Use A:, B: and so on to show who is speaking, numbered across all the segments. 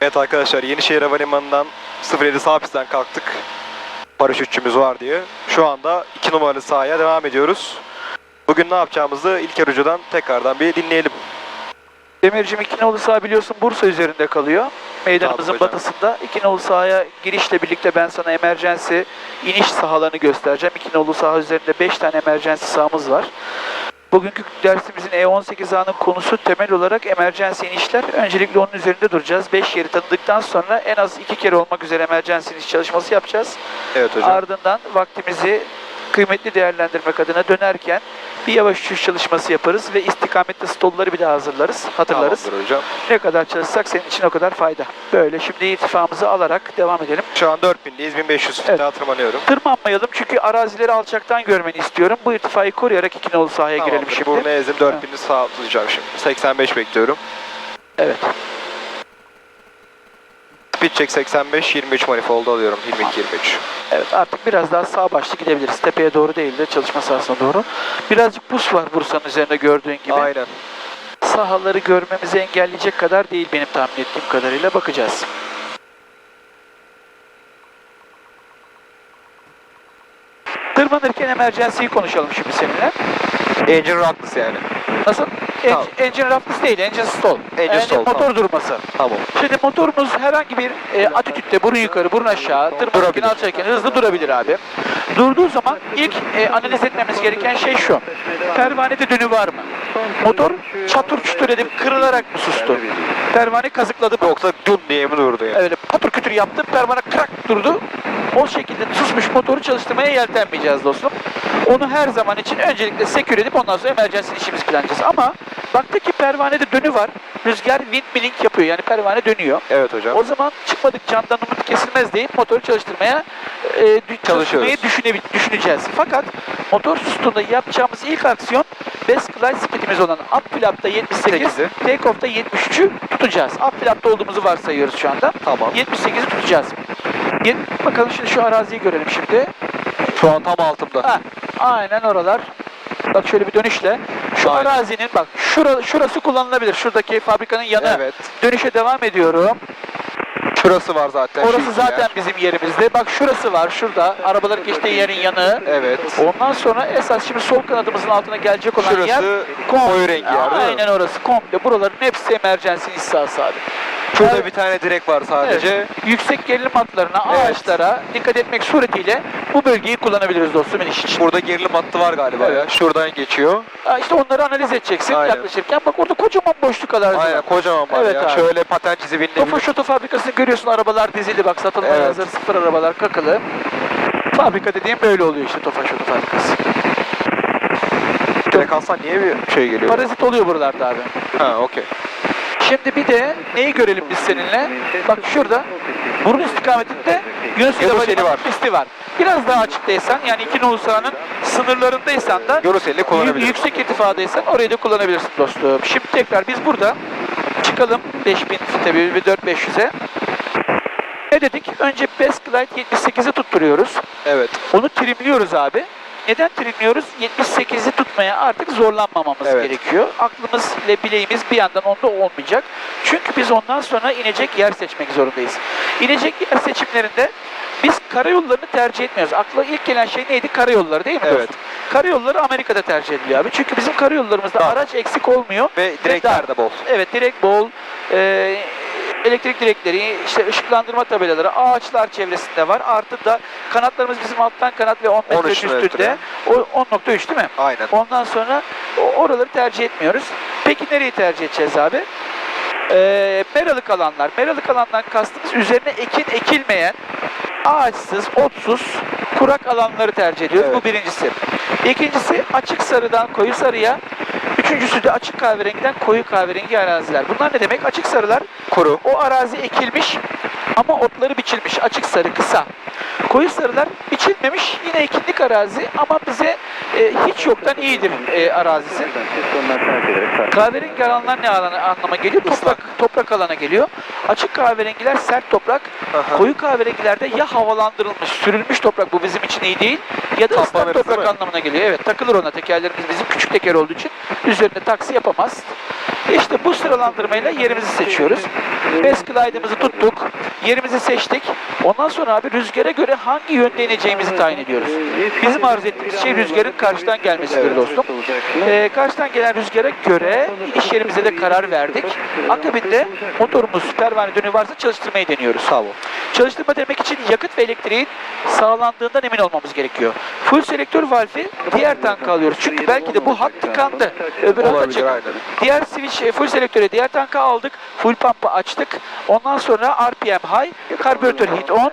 A: Evet arkadaşlar Yenişehir Havalimanı'ndan 07 sağ pistten kalktık. Paraşütçümüz var diye. Şu anda 2 numaralı sahaya devam ediyoruz. Bugün ne yapacağımızı İlker Hoca'dan tekrardan bir dinleyelim.
B: Demircim İkinoğlu saha biliyorsun Bursa üzerinde kalıyor. Meydanımızın
A: Tabii
B: batısında. İkinoğlu sahaya girişle birlikte ben sana emergency iniş sahalarını göstereceğim. İkinoğlu saha üzerinde 5 tane emergency sahamız var. Bugünkü dersimizin E18 ağının konusu temel olarak emergency inişler. Öncelikle onun üzerinde duracağız. 5 yeri tanıdıktan sonra en az 2 kere olmak üzere emergency iniş çalışması yapacağız.
A: Evet hocam.
B: Ardından vaktimizi kıymetli değerlendirmek adına dönerken bir yavaş uçuş çalışması yaparız ve istikametli stolları bir daha hazırlarız, hatırlarız.
A: Tamamdır hocam.
B: Ne kadar çalışsak senin için o kadar fayda. Böyle şimdi irtifamızı alarak devam edelim.
A: Şu an 4000'deyiz. 1500
B: Evet.
A: evet. tırmanıyorum.
B: Tırmanmayalım çünkü arazileri alçaktan görmeni istiyorum. Bu irtifayı koruyarak iki nolu sahaya girelim
A: Tamamdır.
B: şimdi.
A: Burnu ezdim 4000'i sağlayacağım şimdi. 85 bekliyorum.
B: Evet.
A: Speed check 85, 23 manifold alıyorum. 22, 23.
B: Evet artık biraz daha sağ başlı gidebiliriz. Tepeye doğru değil de çalışma sahasına doğru. Birazcık pus var Bursa'nın üzerinde gördüğün gibi.
A: Aynen.
B: Sahaları görmemizi engelleyecek kadar değil benim tahmin ettiğim kadarıyla. Bakacağız. Tırmanırken emergency'yi konuşalım şimdi seninle.
A: Engine rockless yani.
B: Nasıl? En,
A: Tamam.
B: engine roughness değil, engine stall.
A: Engine
B: Yani
A: stall,
B: motor
A: tamam.
B: durması.
A: Tamam.
B: Şimdi motorumuz herhangi bir e, atitütte burun yukarı, burun aşağı, tırmanırken alçalırken hızlı durabilir abi. Durduğu zaman ilk e, analiz etmemiz gereken şey şu. Pervanede dönü var mı? Motor çatır çutur edip kırılarak mı sustu? Pervane kazıkladı mı?
A: Yoksa dun diye mi durdu yani?
B: Evet, patır kütür yaptı, pervane krak durdu. O şekilde susmuş motoru çalıştırmaya yeltenmeyeceğiz dostum. Onu her zaman için öncelikle sekür edip ondan sonra emergency işimizi planlayacağız. Ama baktık ki pervanede dönü var. Rüzgar windmilling yapıyor yani pervane dönüyor.
A: Evet hocam.
B: O zaman çıkmadık candan umut kesilmez deyip motoru çalıştırmaya e, çalışmayı düşünebil- düşüneceğiz. Fakat motor sustuğunda yapacağımız ilk aksiyon best glide speedimiz olan up flap'ta 78,
A: 8'i.
B: take off'ta 73'ü tutacağız. Up flap'ta olduğumuzu varsayıyoruz şu anda.
A: Tamam.
B: 78'i tutacağız. Bakalım şimdi şu araziyi görelim şimdi.
A: Şu an tam altımda.
B: Ha, aynen oralar. Bak şöyle bir dönüşle. Şu
A: Aynen.
B: arazinin bak şura, şurası kullanılabilir. Şuradaki fabrikanın yanı.
A: Evet.
B: Dönüşe devam ediyorum.
A: Şurası var zaten.
B: Orası zaten
A: yer.
B: bizim yerimizde. Bak şurası var şurada. Arabaların geçtiği yerin yanı.
A: Evet.
B: Ondan sonra esas şimdi sol kanadımızın altına gelecek olan yer
A: Şurası koyu rengi yer?
B: Aynen orası komple. Buraların hepsi emergency iş sahası abi.
A: Şurada bir tane direk var sadece.
B: Evet. Yüksek gerilim hatlarına,
A: Evet.
B: ağaçlara dikkat etmek suretiyle bu bölgeyi kullanabiliriz dostum iniş için.
A: Burada gerilim hattı var galiba
B: Evet.
A: ya. Şuradan geçiyor.
B: Ha, işte onları analiz edeceksin
A: Aynen.
B: yaklaşırken. Bak orada kocaman boşluk alar.
A: Aynen kocaman var
B: Evet
A: ya.
B: abi.
A: Şöyle paten çizi
B: Tofa
A: binilebilir.
B: Şoto fabrikasını görüyorsun arabalar dizili bak satılmaya
A: Evet.
B: hazır sıfır arabalar kakılı. Fabrika dediğim böyle oluyor işte Tofa Şoto fabrikası.
A: Direkt alsan niye bir şey geliyor?
B: Parazit oluyor buralarda abi.
A: Ha okey.
B: Şimdi bir de neyi görelim biz seninle? Bak şurada burun istikametinde Yunus
A: Yunus
B: Emre
A: Eli var.
B: pisti var. Biraz daha açıktaysan yani iki nolu sahanın sınırlarındaysan da
A: Yunus elini
B: y-
A: kullanabilir.
B: yüksek irtifadaysan orayı da kullanabilirsin dostum. Şimdi tekrar biz burada çıkalım 5000 tabii bir 4500'e. Ne dedik? Önce Best Glide 78'i tutturuyoruz.
A: Evet.
B: Onu trimliyoruz abi. Neden trimliyoruz? 78'i tutmaya artık zorlanmamamız
A: Evet.
B: gerekiyor. Aklımız ile bileğimiz bir yandan onda olmayacak. Çünkü biz ondan sonra inecek yer seçmek zorundayız. İnecek yer seçimlerinde biz karayollarını tercih etmiyoruz. Akla ilk gelen şey neydi? Karayolları değil mi
A: Evet.
B: dostum? Karayolları Amerika'da tercih ediliyor abi. Çünkü bizim karayollarımızda
A: Tamam.
B: araç eksik olmuyor.
A: Ve direkler de bol.
B: Evet direkt bol. e, elektrik direkleri, işte ışıklandırma tabelaları, ağaçlar çevresinde var. Artı da kanatlarımız bizim alttan kanat ve 10 metre
A: 13
B: üstünde. O 10.3 değil mi?
A: Aynen.
B: Ondan sonra oraları tercih etmiyoruz. Peki nereyi tercih edeceğiz abi? Ee, meralık alanlar. Meralık alandan kastımız üzerine ekin ekilmeyen, ağaçsız, otsuz, kurak alanları tercih ediyoruz.
A: Evet.
B: Bu birincisi. İkincisi açık sarıdan koyu sarıya, üçüncüsü de açık kahverengiden koyu kahverengi araziler. Bunlar ne demek? Açık sarılar
A: Kuru.
B: o arazi ekilmiş ama otları biçilmiş. Açık sarı kısa. Koyu sarılar biçilmemiş yine ekinlik arazi ama bize e, hiç yoktan iyidir e, arazisi. Kahverengi alanlar ne alana, anlama geliyor? Toprak, toprak alana geliyor. Açık kahverengiler sert toprak.
A: Aha.
B: Koyu kahverengilerde ya havalandırılmış, sürülmüş toprak bu bizim için iyi değil ya da ıslak toprak anlamına geliyor. Evet takılır ona tekerlerimiz bizim küçük teker olduğu için üzerinde taksi yapamaz. İşte bu sıralandırmayla yerimizi seçiyoruz. Best tuttuk. Yerimizi seçtik. Ondan sonra abi rüzgara göre hangi yönde ineceğimizi tayin ediyoruz. Bizim arzu ettiğimiz şey rüzgarın karşıdan gelmesidir dostum. Ee, karşıdan gelen rüzgara göre iniş yerimize de karar verdik. Akabinde motorumuz pervane dönüğü varsa çalıştırmayı deniyoruz.
A: Tamam.
B: Çalıştırma demek için yakıt ve elektriğin sağlandığından emin olmamız gerekiyor. Full selektör valfi diğer tanka alıyoruz. Çünkü belki de bu hat tıkandı. Öbür hat açık. Diğer switch e, full selektöre diğer tanka aldık. Full pump'ı açtık. Ondan sonra RPM high, karbüratör heat on.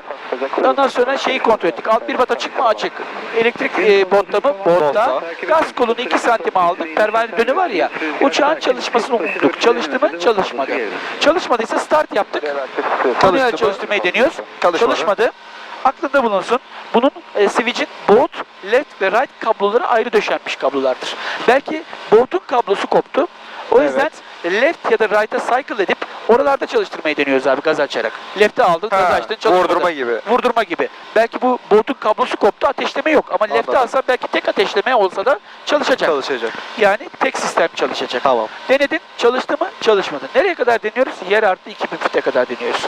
B: Ondan sonra şeyi kontrol ettik. Alt bir bat açık mı açık. Elektrik e, botta mı? Botta. Gaz kolunu 2 santime aldık. Pervane dönü var ya. Uçağın çalışmasını umduk. Çalıştı mı? Çalışmadı. Çalışmadıysa start yaptık.
A: Mı?
B: çalıştırmayı deniyoruz.
A: Çalışmadı.
B: Çalışmadı. Aklında bulunsun. Bunun e, switch'in both, left ve right kabloları ayrı döşenmiş kablolardır. Belki both'un kablosu koptu. O
A: Evet.
B: Left ya da right'a cycle edip oralarda çalıştırmayı deniyoruz abi gaz açarak. Left'e aldın, gaz açtın, çalışmadı.
A: vurdurma gibi.
B: Vurdurma gibi. Belki bu both'un kablosu koptu, ateşleme yok. Ama left'e
A: Anladım.
B: alsan belki tek ateşleme olsa da çalışacak.
A: Çalışacak.
B: Yani tek sistem çalışacak.
A: Tamam.
B: Denedin, çalıştı mı? Çalışmadı. Nereye kadar deniyoruz? Yer artı 2000 fite kadar deniyoruz.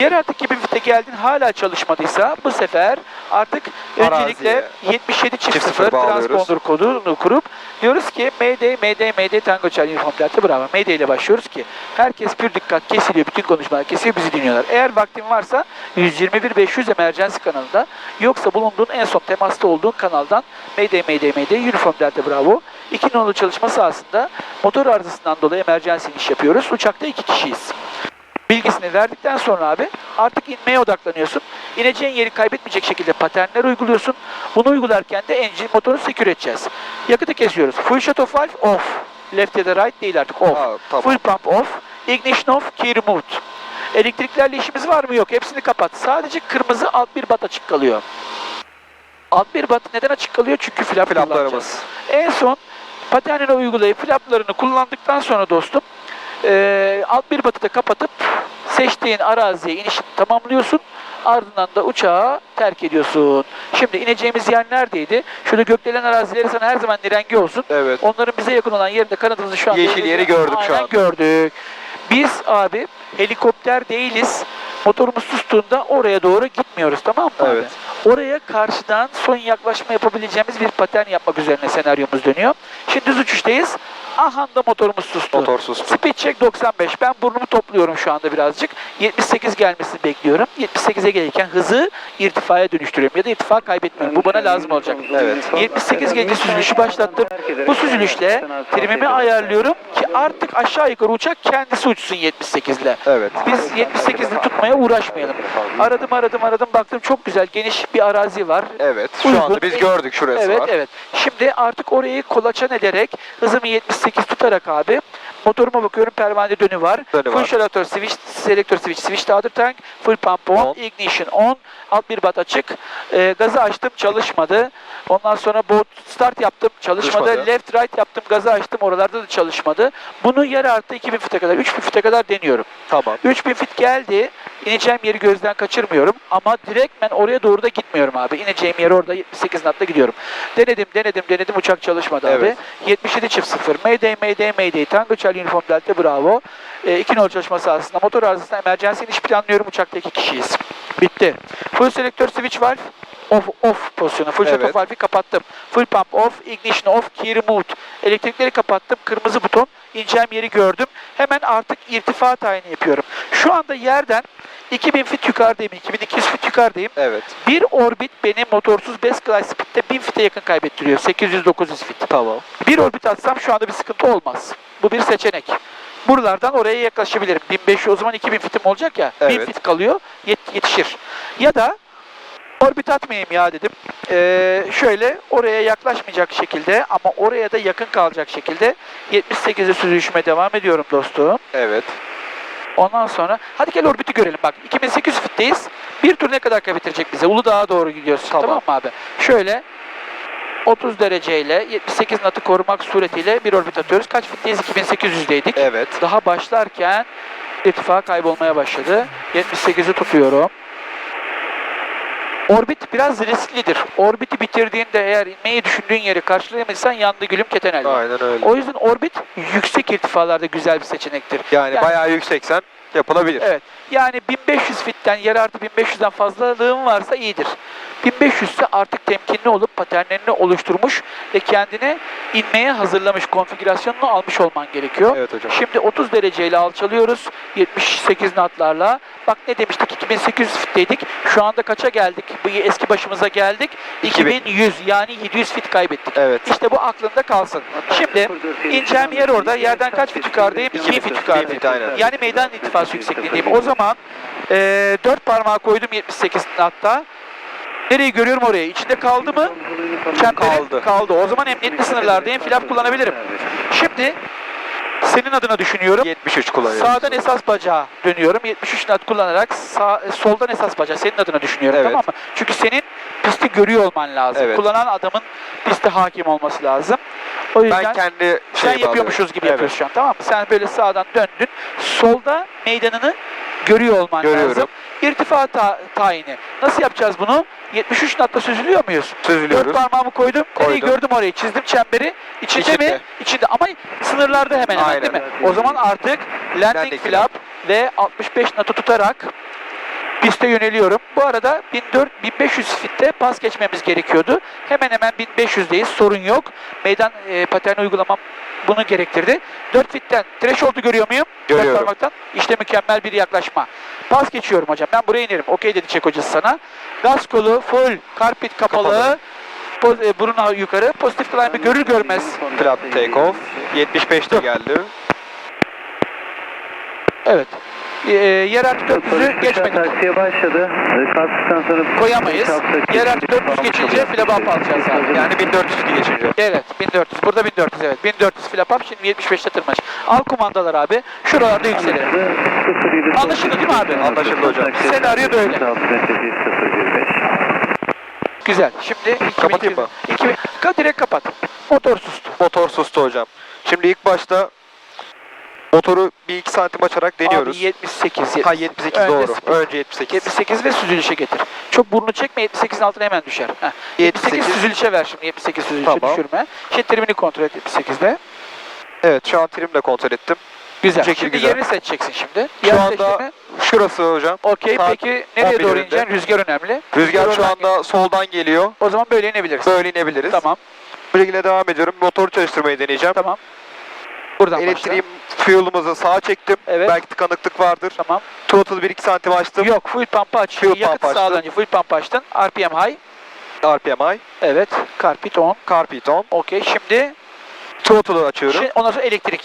B: Yer artı 2000 fite geldin hala çalışmadıysa bu sefer artık öncelikle 77 çift
A: çift
B: 0
A: sıfır bağlıyoruz.
B: transponder kodunu kurup diyoruz ki Mayday, Mayday, Mayday Tango Charlie Uniform Delta bravo. Mayday ile başlıyoruz ki herkes pür dikkat kesiliyor, bütün konuşmalar kesiyor, bizi dinliyorlar. Eğer vaktin varsa 121 500 emergency kanalında yoksa bulunduğun en son temasta olduğun kanaldan Mayday, Mayday, Mayday Uniform Delta bravo. İki nolu çalışma sahasında motor arızasından dolayı emergency iniş yapıyoruz. Uçakta iki kişiyiz. Bilgisini verdikten sonra abi artık inmeye odaklanıyorsun. İneceğin yeri kaybetmeyecek şekilde paternler uyguluyorsun. Bunu uygularken de engine motoru secure edeceğiz. Yakıtı kesiyoruz. Full shut off valve off. Left ya da right değil artık off.
A: Ha, tamam.
B: Full pump off. Ignition off. Key removed. Elektriklerle işimiz var mı? Yok. Hepsini kapat. Sadece kırmızı alt bir bat açık kalıyor. Alt bir bat neden açık kalıyor? Çünkü flap.
A: Flaplarımız.
B: En son paternini uygulayıp flaplarını kullandıktan sonra dostum eee alt bir batı da kapatıp seçtiğin araziye inişini tamamlıyorsun. Ardından da uçağı terk ediyorsun. Şimdi ineceğimiz yer neredeydi? Şurada gökdelen arazileri sana her zaman rengi olsun.
A: Evet.
B: Onların bize yakın olan yerinde kanadımızı şu anda
A: Yeşil yeri gördük şu an.
B: gördük. Biz abi helikopter değiliz. Motorumuz sustuğunda oraya doğru gitmiyoruz tamam mı
A: Evet.
B: abi? Oraya karşıdan son yaklaşma yapabileceğimiz bir patern yapmak üzerine senaryomuz dönüyor. Şimdi düz uçuştayız. Aha da motorumuz sustu.
A: Motor sustu.
B: Speed check 95. Ben burnumu topluyorum şu anda birazcık. 78 gelmesini bekliyorum. 78'e gelirken hızı irtifaya dönüştürüyorum ya da irtifa kaybetmiyorum. Bu bana lazım olacak.
A: Evet.
B: 78 gelince süzülüşü başlattım. Bu süzülüşle trimimi ayarlıyorum ki artık aşağı yukarı uçak kendisi uçsun 78 ile.
A: Evet.
B: Biz 78'li tutmaya uğraşmayalım. Aradım aradım aradım baktım çok güzel geniş bir arazi var.
A: Evet. Şu
B: Uygun.
A: anda biz gördük şurası
B: Evet
A: var.
B: evet. Şimdi artık orayı kolaçan ederek hızımı 78 tutarak abi motoruma bakıyorum pervane dönü var.
A: Dönü
B: full
A: var.
B: switch, selektör switch, switch other tank, full pump on,
A: On.
B: ignition on, alt bir bat açık. Ee, gazı açtım çalışmadı. Ondan sonra boat start yaptım çalışmadı.
A: Çalışmadı.
B: Left right yaptım gazı açtım oralarda da çalışmadı. Bunu yer artı 2000 fite kadar 3000 fite kadar deniyorum.
A: Tamam.
B: 3000 fit geldi. İneceğim yeri gözden kaçırmıyorum ama direkt ben oraya doğru da gitmiyorum abi. İneceğim yer orada 78 knotla gidiyorum. Denedim, denedim, denedim uçak çalışmadı
A: Evet.
B: abi. 77 çift 0. Mayday, Mayday, Mayday. Tango Charlie Uniform Delta Bravo. E, iki nol çalışma sahasında motor arızasında emergency iniş planlıyorum. Uçakta iki kişiyiz. Bitti. Full selektör switch valve off, off pozisyonu. Full
A: Evet.
B: off valve'i kapattım. Full pump off, ignition off, key removed. Elektrikleri kapattım. Kırmızı buton. İneceğim yeri gördüm. Hemen artık irtifa tayini yapıyorum. Şu anda yerden 2000 fit yukarıdayım, 2200 fit yukarıdayım.
A: Evet.
B: Bir orbit beni motorsuz best class speed'de 1000 fite yakın kaybettiriyor. 800-900 fit.
A: Tamam.
B: Bir orbit atsam şu anda bir sıkıntı olmaz. Bu bir seçenek. Buralardan oraya yaklaşabilirim. 1500 o zaman 2000 fitim olacak ya. 1000
A: Evet.
B: fit kalıyor. yet- yetişir. Ya da orbit atmayayım ya dedim. Ee, şöyle oraya yaklaşmayacak şekilde ama oraya da yakın kalacak şekilde 78'e süzüşüme devam ediyorum dostum.
A: Evet.
B: Ondan sonra hadi gel orbiti görelim bak 2800 fitteyiz. Bir tur ne kadar kaybettirecek bize? Uludağ'a doğru gidiyoruz. Tamam.
A: Tamam.
B: mı abi? Şöyle 30 dereceyle 78 natı korumak suretiyle bir orbit atıyoruz. Kaç fitteyiz? 2800'deydik.
A: Evet.
B: Daha başlarken irtifa kaybolmaya başladı. 78'i tutuyorum. Orbit biraz risklidir. Orbiti bitirdiğinde eğer inmeyi düşündüğün yeri karşılayamadıysan yandı gülüm ketenel.
A: Aynen öyle.
B: O yüzden orbit yüksek irtifalarda güzel bir seçenektir.
A: Yani,
B: Yani-
A: bayağı yükseksen yapılabilir.
B: Evet. Yani 1500 fitten yer artı 1500'den fazlalığın varsa iyidir. 1500 ise artık temkinli olup paternlerini oluşturmuş ve kendine inmeye hazırlamış konfigürasyonunu almış olman gerekiyor.
A: Evet hocam.
B: Şimdi 30 dereceyle alçalıyoruz. 78 knotlarla. Bak ne demiştik 2800 fitteydik. Şu anda kaça geldik? Bu eski başımıza geldik.
A: 2000.
B: 2100 yani 700 fit kaybettik.
A: Evet.
B: İşte bu aklında kalsın. Şimdi ineceğim yer orada. Yerden kaç fit yukarıdayım?
A: 2000
B: 2000 fit
A: aynen.
B: Yani meydan irtifası yüksekliğindeyim. O zaman eee 4 parmağı koydum 78 hatta. Nereyi görüyorum oraya? İçinde kaldı mı? Çemberim
A: Kaldı.
B: Kaldı. O zaman emniyetli sınırlardayım. Flap kullanabilirim. Şimdi senin adına düşünüyorum.
A: 73 kullanıyorum.
B: Sağdan esas bacağı dönüyorum. 73 nat kullanarak sağ, e, soldan esas bacağı senin adına düşünüyorum
A: Evet.
B: tamam mı? Çünkü senin pisti görüyor olman lazım.
A: Evet.
B: Kullanan adamın piste hakim olması lazım. O yüzden
A: Ben kendi
B: sen yapıyormuşuz gibi
A: alıyorum.
B: yapıyorsun şu an tamam mı? Sen böyle sağdan döndün. Solda meydanını görüyor olman
A: Görüyorum.
B: lazım. İrtifa ta- tayini. Nasıl yapacağız bunu? 73 natta süzülüyor muyuz?
A: Süzülüyoruz.
B: Dört parmağımı koydum. Nereyi
A: Koydum.
B: gördüm orayı. Çizdim çemberi. İçinde,
A: İçinde.
B: mi? İçinde. Ama sınırlarda hemen hemen
A: Aynen.
B: değil mi? O zaman artık landing,
A: Landing
B: flap ve 65 natı tutarak piste yöneliyorum. Bu arada 1400 1500 fitte pas geçmemiz gerekiyordu. Hemen hemen 1500'deyiz. Sorun yok. Meydan e, paterni uygulamam bunu gerektirdi. 4 fitten threshold'u görüyor muyum?
A: Görüyorum.
B: parmaktan. İşte mükemmel bir yaklaşma. Pas geçiyorum hocam. Ben buraya inerim. Okey dedi çek hocası sana. Gaz kolu full, karpit kapalı.
A: Kapalı.
B: Po- e, burun yukarı. Pozitif climb'ı görür görmez.
A: Flap take off. 75 de geldi.
B: Evet. E, yer artı 400'ü geçmedik.
C: Taksiye başladı. Kalktıktan sonra
B: Koyamayız. Yer artı 400 geçince flap up alacağız abi.
A: Yani 1400 geçince.
B: Evet 1400. Burada 1400 evet. 1400 flap up şimdi 75'te tırmanış. Al kumandalar abi. Şuralarda yükselelim. Anlaşıldı değil mi abi?
A: Anlaşıldı hocam.
B: Senaryo böyle.
C: 015.
B: Güzel. Şimdi 2200
A: Kapatayım mı?
B: 2000 Ka direkt kapat. Motor sustu.
A: Motor sustu hocam. Şimdi ilk başta motoru bir iki santim açarak deniyoruz.
B: Abi 78. 78.
A: ha 78
B: Önce
A: doğru.
B: speed.
A: Önce 78.
B: 78 ve süzülüşe getir. Çok burnunu çekme 78'in altına hemen düşer. Heh. 78
A: 78.
B: süzülüşe ver şimdi 78 süzülüşe
A: Tamam.
B: düşürme. Şimdi terimini kontrol et 78'de.
A: Evet şu an trimle kontrol ettim.
B: Güzel.
A: Şekil
B: Şimdi
A: güzel.
B: yerini seçeceksin şimdi.
A: Şu
B: Yer
A: anda
B: seçti mi?
A: şurası hocam.
B: Okey peki nereye
A: 11
B: doğru ineceksin? Rüzgar önemli.
A: Rüzgar şu
B: oradan
A: anda soldan geliyor.
B: O zaman böyle inebiliriz.
A: Böyle inebiliriz.
B: Tamam.
A: Bu şekilde devam ediyorum. Motoru çalıştırmayı deneyeceğim.
B: Tamam. Buradan
A: Elektriğim fuel'ımızı sağa çektim.
B: Evet.
A: Belki tıkanıklık vardır.
B: Tamam.
A: Throttle 1-2 santim açtım.
B: Yok full pump aç.
A: Full
B: Yakıt
A: pump
B: sağdan önce full pump açtın. RPM high.
A: RPM high.
B: Evet. Carpet on.
A: Carpet on.
B: Okey şimdi,
A: Throttle'ı açıyorum.
B: şimdi ondan sonra elektrik.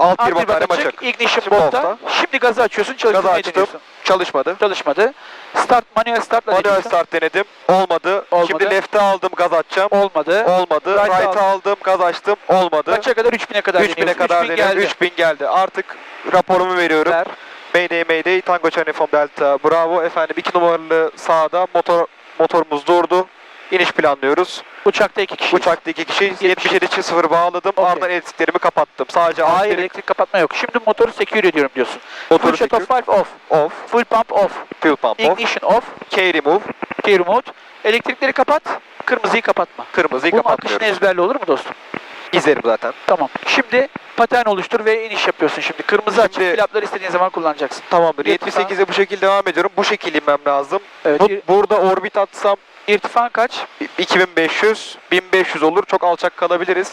A: Alt bir
B: açık.
A: açık.
B: Ignition botta. Şimdi gazı açıyorsun.
A: Gazı
B: Çalıştırmayı
A: açtım.
B: deniyorsun.
A: Çalışmadı.
B: Çalışmadı. Start manuel startla
A: Manuel
B: deniyorsun.
A: start denedim. Olmadı.
B: Olmadı.
A: Şimdi left'e aldım gaz açacağım.
B: Olmadı.
A: Olmadı.
B: Right'a
A: Right'a aldım gaz açtım. Olmadı.
B: Kaça kadar? 3000'e kadar
A: 3000'e
B: deniyorsun.
A: kadar
B: 3000
A: denedim.
B: geldi.
A: 3000 geldi. Artık raporumu veriyorum.
B: Ver.
A: Mayday Mayday Tango Charlie Delta. Bravo efendim 2 numaralı sağda motor motorumuz durdu. İniş planlıyoruz.
B: Uçakta iki kişi.
A: Uçakta iki kişi 77 çift 0 bağladım.
B: Okey.
A: Ardından elektriklerimi kapattım. Sadece
B: Hayır
A: delik
B: elektrik kapatma yok. Şimdi motoru secure ediyorum diyorsun.
A: motoru
B: full
A: secure.
B: 5 off.
A: off.
B: Full pump off.
A: Fuel pump off.
B: Ignition off.
A: Key remove.
B: Key remote. Elektrikleri kapat. Kırmızıyı kapatma.
A: Kırmızıyı
B: Bunun
A: kapatmıyoruz.
B: akışını ezberle olur mu dostum?
A: İzlerim zaten.
B: Tamam. Şimdi patern oluştur ve iniş yapıyorsun şimdi. Kırmızı açık
A: Şimdi-
B: flapları istediğin zaman kullanacaksın.
A: Tamamdır.
B: Irtifa.
A: 78'e bu şekilde devam ediyorum. Bu şekil inmem lazım.
B: Evet.
A: Bu, burada orbit atsam
B: irtifan kaç?
A: 2500, 1500 olur. Çok alçak kalabiliriz.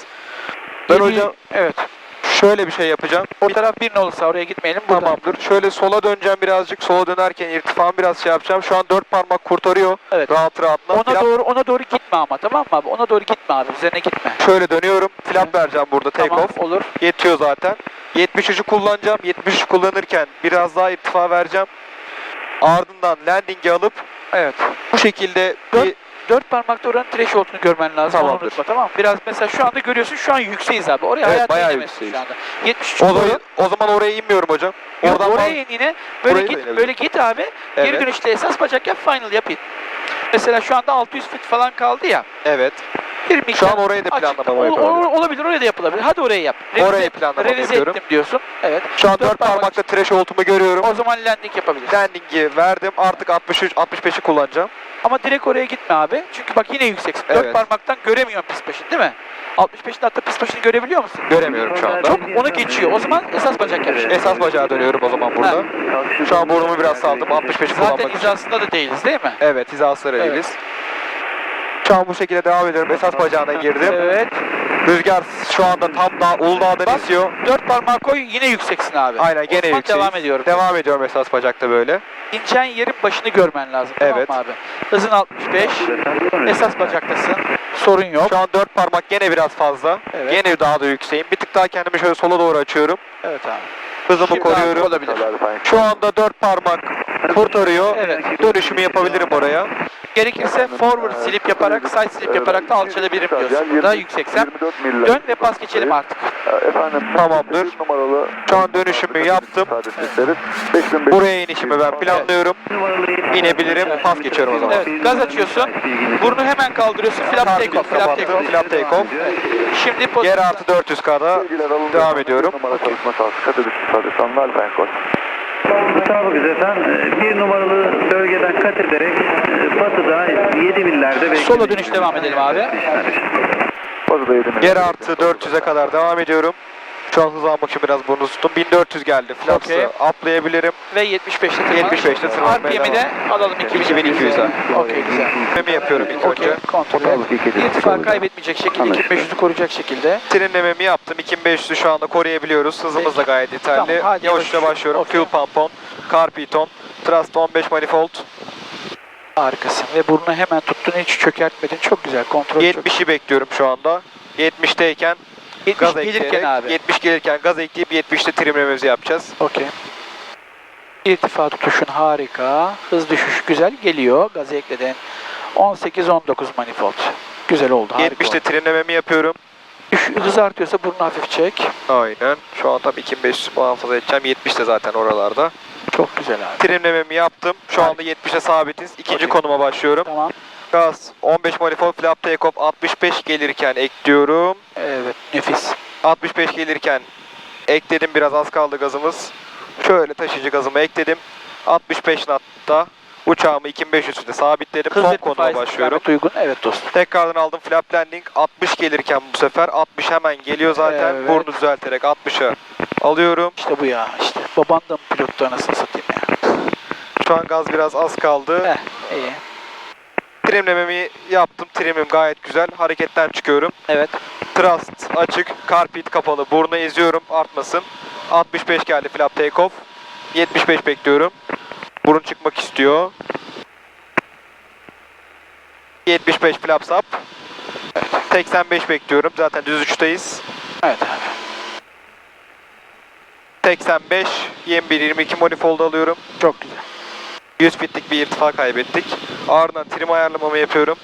A: Ben hocam
B: Evet.
A: şöyle bir şey yapacağım.
B: O
A: Bir-
B: taraf bir ne olursa oraya gitmeyelim. Buradan.
A: Tamamdır. Şöyle sola döneceğim birazcık. Sola dönerken irtifam biraz şey yapacağım. Şu an dört parmak kurtarıyor.
B: Evet.
A: Rahat rahatla.
B: Ona
A: Flap-
B: doğru ona doğru gitme ama tamam mı abi? Ona doğru gitme abi. Üzerine gitme.
A: Şöyle dönüyorum. Flap vereceğim burada. Take
B: tamam
A: off.
B: olur.
A: Yetiyor zaten. 73'ü kullanacağım. 73 kullanırken biraz daha irtifa vereceğim. Ardından landing'i alıp
B: Evet.
A: bu şekilde bir
B: Dört parmakta oranın threshold'unu görmen lazım. Onu
A: Tamamdır.
B: unutma tamam mı? Biraz mesela şu anda görüyorsun şu an yükseğiz abi. Oraya
A: Evet, bayağı
B: inemezsin şu anda. 73
A: o zaman, o zaman oraya inmiyorum hocam.
B: Yok,
A: Oradan
B: oraya in yine. Böyle git, böyle git abi. Geri
A: Evet.
B: dönüşte esas bacak yap, final yap in. Mesela şu anda 600 fit falan kaldı ya.
A: Evet.
B: Bir miktar
A: Şu an oraya da planlama yapabilirim.
B: ol- olabilir, oraya da yapılabilir. Hadi oraya yap.
A: Oraya planlama
B: revize
A: yapıyorum.
B: ettim diyorsun. Evet.
A: Şu an
B: Dört
A: 4
B: parmak-
A: parmakta threshold'umu görüyorum.
B: O zaman landing yapabiliriz.
A: Landing'i verdim. Artık 63 65'i kullanacağım.
B: Ama direkt oraya gitme abi. Çünkü bak yine yükseksin. Dört
A: Evet.
B: parmaktan göremiyorsun pis başını değil mi? 65'in hatta pis başını görebiliyor musun?
A: Göremiyorum şu anda.
B: Çok onu geçiyor. O zaman esas bacak yapış.
A: Esas bacağa dönüyorum o zaman burada. Şu an burnumu biraz saldım 65'i
B: Zaten
A: kullanmak için.
B: hizasında da değiliz değil mi?
A: Evet hizasları
B: Evet.
A: Şu an bu şekilde devam ediyorum. Esas bacağına girdim.
B: Evet.
A: Rüzgar şu anda tam da Uludağ'dan
B: Bak,
A: esiyor.
B: Dört parmağı koy yine yükseksin abi.
A: Aynen gene
B: zaman
A: yükseğiz.
B: devam ediyorum.
A: Devam ediyorum esas bacakta böyle.
B: İneceğin yerin başını görmen lazım.
A: Evet.
B: Tamam abi? Hızın 65. Esas bacaktasın. Sorun yok.
A: Şu an dört parmak gene biraz fazla.
B: Evet.
A: Gene daha da yükseğim. Bir tık daha kendimi şöyle sola doğru açıyorum.
B: Evet abi.
A: Hızımı
B: Şimdi
A: koruyorum.
B: olabilir.
A: Şu anda dört parmak kurtarıyor.
B: Evet.
A: Dönüşümü yapabilirim oraya.
B: Gerekirse forward slip yaparak, side slip yaparak da alçalabilirim diyorsun. Burada yükseksem. Dön ve pas geçelim artık.
D: Efendim,
A: Tamamdır. Şu an dönüşümü yaptım.
D: 5500
A: Buraya inişimi ben planlıyorum. İnebilirim. Pas geçiyorum o zaman.
B: Evet, gaz açıyorsun. Burnu hemen kaldırıyorsun. Flap take off, flap take off.
A: Flap take off.
B: Şimdi
A: Yer artı 400K'da
D: Bilgiler alındı.
A: devam ediyorum.
D: Bir numara çalışma sahası kat edildi. Sadece Sanlı Alfa Enkol.
C: Mutabık zaten e, bir numaralı bölgeden kat ederek e, batıda 7 millerde.
B: Sola dönüş devam edelim abi.
D: Fazla da 7
A: Yer artı 400'e kadar devam ediyorum. Şu an hız almak için biraz burnu tuttum. 1400 geldi. Flaps'ı
B: Okey.
A: atlayabilirim.
B: Ve 75'te tırmanış.
A: 75'te tırmanmaya
B: RPM'i de alalım
A: 2200'e.
B: Okey güzel.
A: Trimimi yapıyorum ilk
B: Okey
A: önce.
B: kontrol. İrtifa kaybetmeyecek şekilde 2500'ü koruyacak şekilde.
A: Trimlememi yaptım. 2500'ü şu anda koruyabiliyoruz. Hızımız da gayet yeterli.
B: Tamam,
A: Yavaşça başlıyorum.
B: Okey.
A: Fuel pump on, car piton, thrust 15 manifold.
B: Harikasın ve burnu hemen tuttun hiç çökertmedin. Çok güzel kontrol çok.
A: 70'i bekliyorum şu anda. 70'teyken
B: 70
A: gaz
B: gelirken
A: ekleyerek,
B: abi.
A: 70 gelirken gaz ekleyip 70'te trimlememizi yapacağız.
B: Okey. İrtifa tutuşun harika. Hız düşüş güzel geliyor. Gazı ekledin. 18-19 manifold. Güzel oldu. Harika
A: 70'te
B: oldu.
A: trimlememi yapıyorum.
B: Düş- Hız artıyorsa burnu hafif çek.
A: Aynen. Şu an tam 2500 muhafaza edeceğim. 70 de zaten oralarda.
B: Çok güzel abi.
A: Trimlememi yaptım. Şu anda 70'e sabitiz. İkinci
B: Okey.
A: konuma başlıyorum.
B: Tamam.
A: Gaz 15 manifold flap take off 65 gelirken ekliyorum.
B: Evet nefis.
A: 65 gelirken ekledim biraz az kaldı gazımız. Şöyle taşıyıcı gazımı ekledim. 65 knotta uçağımı 2500'de sabitledim.
B: Hız
A: Son
B: device
A: başlıyorum.
B: uygun. Evet dostum.
A: Tekrardan aldım flap landing. 60 gelirken bu sefer 60 hemen geliyor zaten.
B: Evet.
A: Burnu düzelterek 60'a alıyorum.
B: İşte bu ya işte. Baban da pilottu anasını satayım ya.
A: Şu an gaz biraz az kaldı.
B: Heh iyi.
A: Trimlememi yaptım. Trimim gayet güzel. Hareketten çıkıyorum.
B: Evet.
A: Thrust açık, carpet kapalı. Burnu eziyorum artmasın. 65 geldi flap take off. 75 bekliyorum. Burun çıkmak istiyor. 75 flaps up. 85 bekliyorum. Zaten düz uçtayız.
B: Evet abi.
A: 85, 21, 22 manifold alıyorum.
B: Çok güzel.
A: 100 fitlik bir irtifa kaybettik. Ardından trim ayarlamamı yapıyorum.